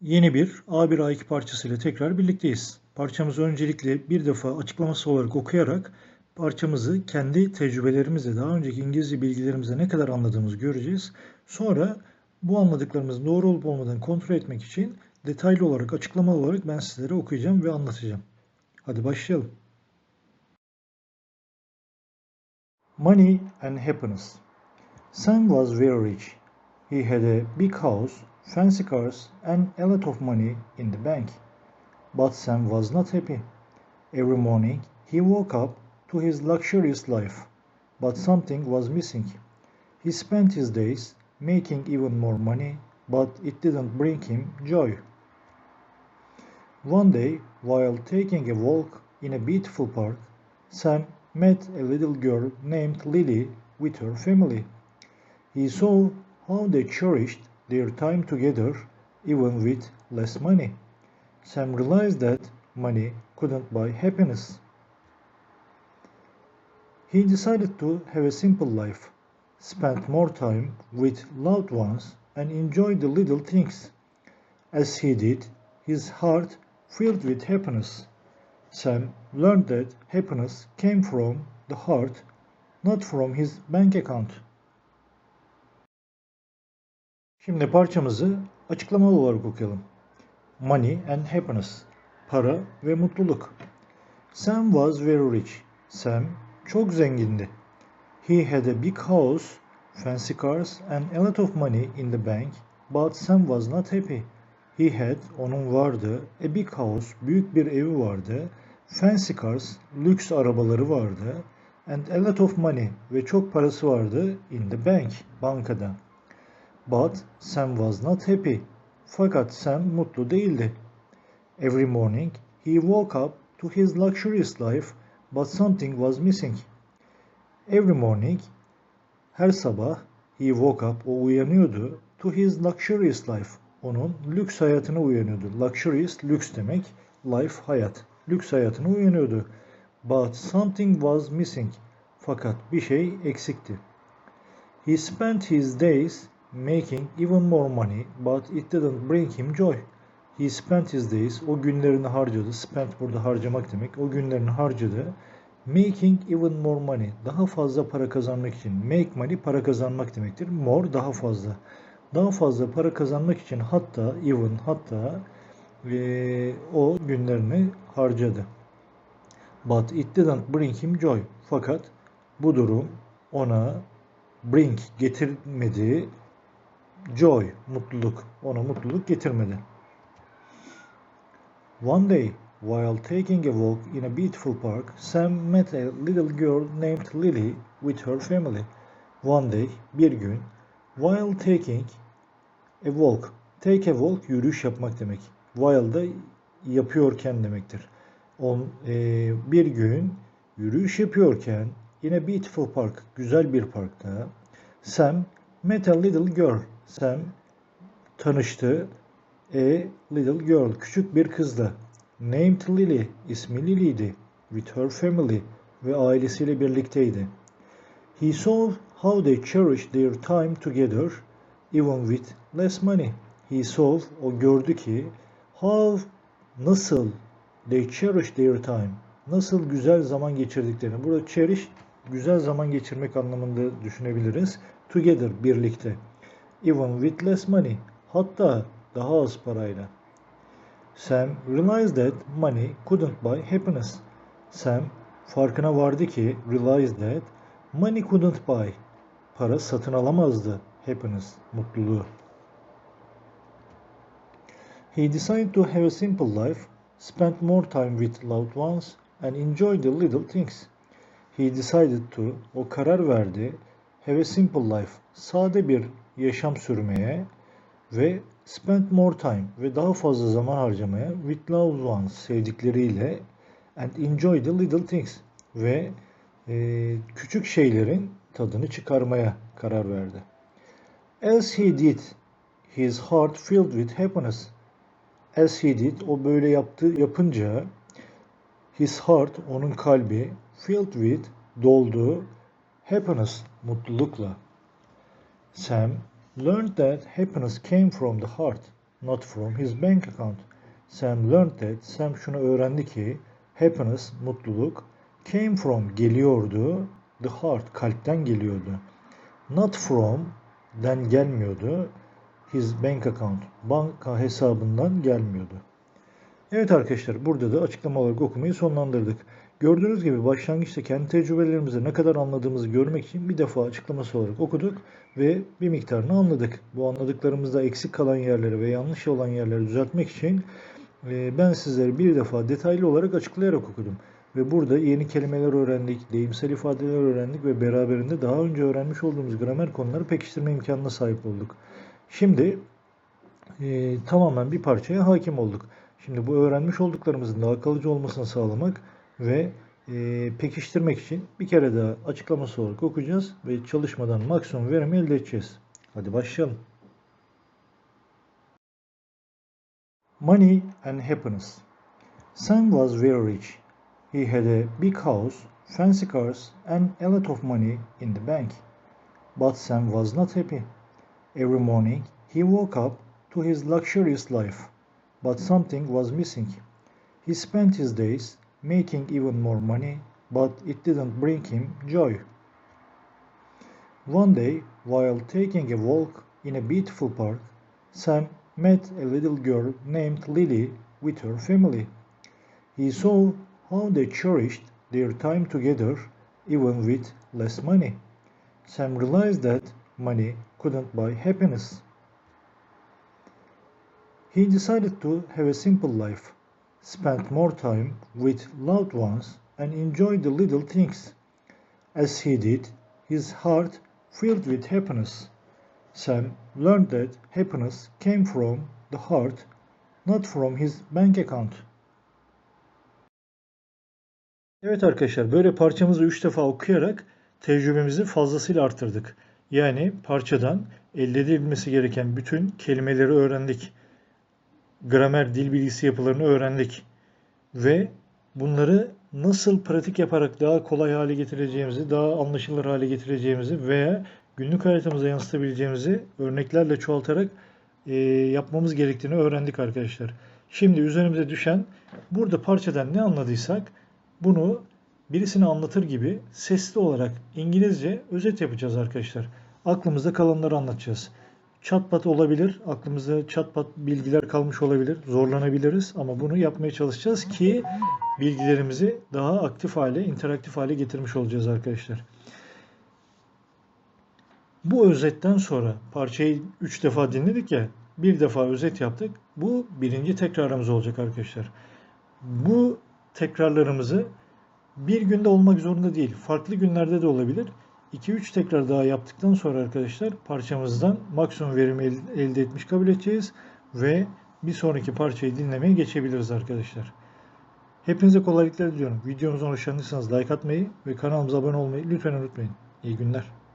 Yeni bir A1 A2 parçasıyla tekrar birlikteyiz. Parçamızı öncelikle bir defa açıklaması olarak okuyarak parçamızı kendi tecrübelerimizle, daha önceki İngilizce bilgilerimizle ne kadar anladığımızı göreceğiz. Sonra bu anladıklarımızın doğru olup olmadığını kontrol etmek için detaylı olarak, açıklamalı olarak ben sizlere okuyacağım ve anlatacağım. Hadi başlayalım. Money and happiness. Sam was very rich. He had a big house, fancy cars, and a lot of money in the bank. But Sam was not happy. Every morning he woke up to his luxurious life, but something was missing. He spent his days making even more money, but it didn't bring him joy. One day, while taking a walk in a beautiful park, Sam met a little girl named Lily with her family. He saw how they cherished their time together even with less money. Sam realized that money couldn't buy happiness. He decided to have a simple life, spend more time with loved ones, and enjoy the little things. As he did, his heart filled with happiness. Sam learned that happiness came from the heart, not from his bank account. Şimdi parçamızı açıklamalı olarak okuyalım. Money and happiness. Para ve mutluluk. Sam was very rich. Sam çok zengindi. He had a big house, fancy cars and a lot of money in the bank, but Sam was not happy. He had, onun vardı, a big house, büyük bir evi vardı, fancy cars, lüks arabaları vardı, and a lot of money ve çok parası vardı in the bank, bankada. But Sam was not happy. Fakat Sam mutlu değildi. Every morning he woke up to his luxurious life, but something was missing. Every morning, her sabah he woke up, o uyanıyordu to his luxurious life. Onun lüks hayatına uyanıyordu. Luxurious, lüks demek. Life, hayat. Lüks hayatına uyanıyordu. But something was missing. Fakat bir şey eksikti. He spent his days making even more money, but it didn't bring him joy. He spent his days, o günlerini harcadı. Spent burada harcamak demek. O günlerini harcadı. Making even more money. Daha fazla para kazanmak için. Make money para kazanmak demektir. More daha fazla. Daha fazla para kazanmak için hatta even hatta e, o günlerini harcadı. But it didn't bring him joy. Fakat bu durum ona bring getirmedi. Joy, mutluluk. Ona mutluluk getirmedi. One day, while taking a walk in a beautiful park, Sam met a little girl named Lily with her family. One day, bir gün, while taking a walk, take a walk yürüyüş yapmak demek. While da yapıyorken demektir. On, e, bir gün yürüyüş yapıyorken in a beautiful park, güzel bir parkta Sam met a little girl. Sam tanıştı a little girl, küçük bir kızla. Named Lily, ismi Lily'di. With her family ve ailesiyle birlikteydi. He saw how they cherished their time together even with less money. He saw, o gördü ki how, nasıl they cherished their time. Nasıl güzel zaman geçirdiklerini. Burada cherish, güzel zaman geçirmek anlamında düşünebiliriz. Together, birlikte. Even with less money. Hatta daha az parayla. Sam realized that money couldn't buy happiness. Sam farkına vardı ki realized that money couldn't buy. Para satın alamazdı happiness, mutluluğu. He decided to have a simple life, spend more time with loved ones and enjoy the little things. He decided to, o karar verdi, have a simple life, sade bir yaşam sürmeye ve spend more time ve daha fazla zaman harcamaya with loved ones sevdikleriyle and enjoy the little things ve e, küçük şeylerin tadını çıkarmaya karar verdi. As he did, his heart filled with happiness. As he did, o böyle yaptı, yapınca his heart, onun kalbi filled with, doldu happiness, mutlulukla. Sam learned that happiness came from the heart, not from his bank account. Sam learned that, Sam şunu öğrendi ki, happiness, mutluluk, came from, geliyordu, the heart, kalpten geliyordu. Not from, den gelmiyordu, his bank account, banka hesabından gelmiyordu. Evet arkadaşlar burada da açıklama olarak okumayı sonlandırdık. Gördüğünüz gibi başlangıçta kendi tecrübelerimizi ne kadar anladığımızı görmek için bir defa açıklaması olarak okuduk ve bir miktarını anladık. Bu anladıklarımızda eksik kalan yerleri ve yanlış olan yerleri düzeltmek için e, ben sizlere bir defa detaylı olarak açıklayarak okudum. Ve burada yeni kelimeler öğrendik, deyimsel ifadeler öğrendik ve beraberinde daha önce öğrenmiş olduğumuz gramer konuları pekiştirme imkanına sahip olduk. Şimdi e, tamamen bir parçaya hakim olduk. Şimdi bu öğrenmiş olduklarımızın daha kalıcı olmasını sağlamak ve e, pekiştirmek için bir kere daha açıklaması olarak okuyacağız ve çalışmadan maksimum verimi elde edeceğiz. Hadi başlayalım. Money and happiness. Sam was very rich. He had a big house, fancy cars, and a lot of money in the bank. But Sam was not happy. Every morning he woke up to his luxurious life, but something was missing. He spent his days making even more money, but it didn't bring him joy. One day, while taking a walk in a beautiful park, Sam met a little girl named Lily with her family. He saw how they cherished their time together even with less money. Sam realized that money couldn't buy happiness. He decided to have a simple life, spend more time with loved ones, and enjoy the little things. As he did, his heart filled with happiness. Sam learned that happiness came from the heart, not from his bank account. Evet arkadaşlar böyle parçamızı 3 defa okuyarak tecrübemizi fazlasıyla arttırdık. Yani parçadan elde edilmesi gereken bütün kelimeleri öğrendik. Gramer, dil bilgisi yapılarını öğrendik. Ve bunları nasıl pratik yaparak daha kolay hale getireceğimizi, daha anlaşılır hale getireceğimizi veya günlük hayatımıza yansıtabileceğimizi örneklerle çoğaltarak e, yapmamız gerektiğini öğrendik arkadaşlar. Şimdi üzerimize düşen burada parçadan ne anladıysak bunu birisine anlatır gibi sesli olarak İngilizce özet yapacağız arkadaşlar. Aklımızda kalanları anlatacağız. Çatpat olabilir, aklımızda çatpat bilgiler kalmış olabilir, zorlanabiliriz ama bunu yapmaya çalışacağız ki bilgilerimizi daha aktif hale, interaktif hale getirmiş olacağız arkadaşlar. Bu özetten sonra parçayı 3 defa dinledik ya, bir defa özet yaptık. Bu birinci tekrarımız olacak arkadaşlar. Bu tekrarlarımızı bir günde olmak zorunda değil. Farklı günlerde de olabilir. 2-3 tekrar daha yaptıktan sonra arkadaşlar parçamızdan maksimum verimi elde etmiş kabul edeceğiz ve bir sonraki parçayı dinlemeye geçebiliriz arkadaşlar. Hepinize kolaylıklar diliyorum. Videomuzdan hoşlandıysanız like atmayı ve kanalımıza abone olmayı lütfen unutmayın. İyi günler.